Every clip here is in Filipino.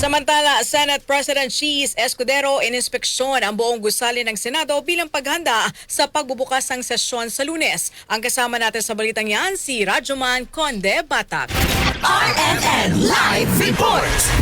Samantala, Senate President Cheese Escudero ininspeksyon ang buong gusali ng Senado bilang paghanda sa pagbubukas ng sesyon sa lunes. Ang kasama natin sa balitang yan, si Rajuman Conde Batak. RNN Live Report!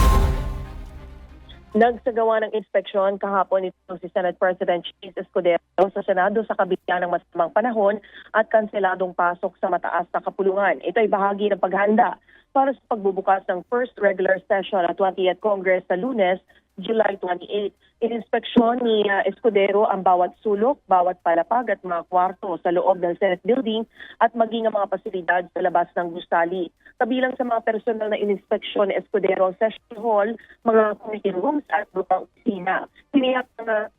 Nagsagawa ng inspeksyon kahapon ito si Senate President Cheese Escudero sa Senado sa kabila ng masamang panahon at kanseladong pasok sa mataas na kapulungan. Ito ay bahagi ng paghanda para sa pagbubukas ng first regular session at 20th Congress sa lunes, July 28. Ininspeksyon ni uh, Escudero ang bawat sulok, bawat palapag at mga kwarto sa loob ng Senate building at maging ang mga pasilidad sa labas ng gusali. Kabilang sa mga personal na ininspeksyon ni Escudero ang session hall, mga committee rooms at lupang opisina. Tiniyak na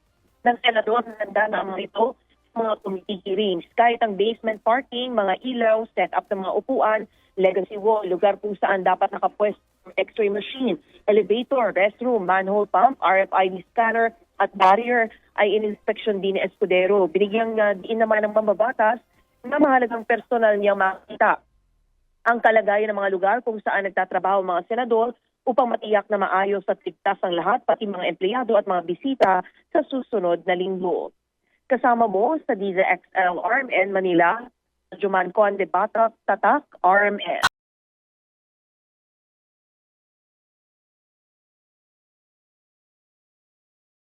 ng senador na handa na ang mga ito mga committee hearings. Kahit ang basement parking, mga ilaw, set up ng mga upuan, legacy wall, lugar kung saan dapat nakapwesto x-ray machine, elevator, restroom, manhole pump, RFID scanner, at barrier ay ininspeksyon din ni Escudero. Binigyang uh, diin naman ng mambabatas na mahalagang personal niyang makita ang kalagayan ng mga lugar kung saan nagtatrabaho mga senador upang matiyak na maayos at ligtas ang lahat, pati mga empleyado at mga bisita sa susunod na linggo. Kasama mo sa DZXL RMN Manila, Juman Conde Batak, Tatak, RMN.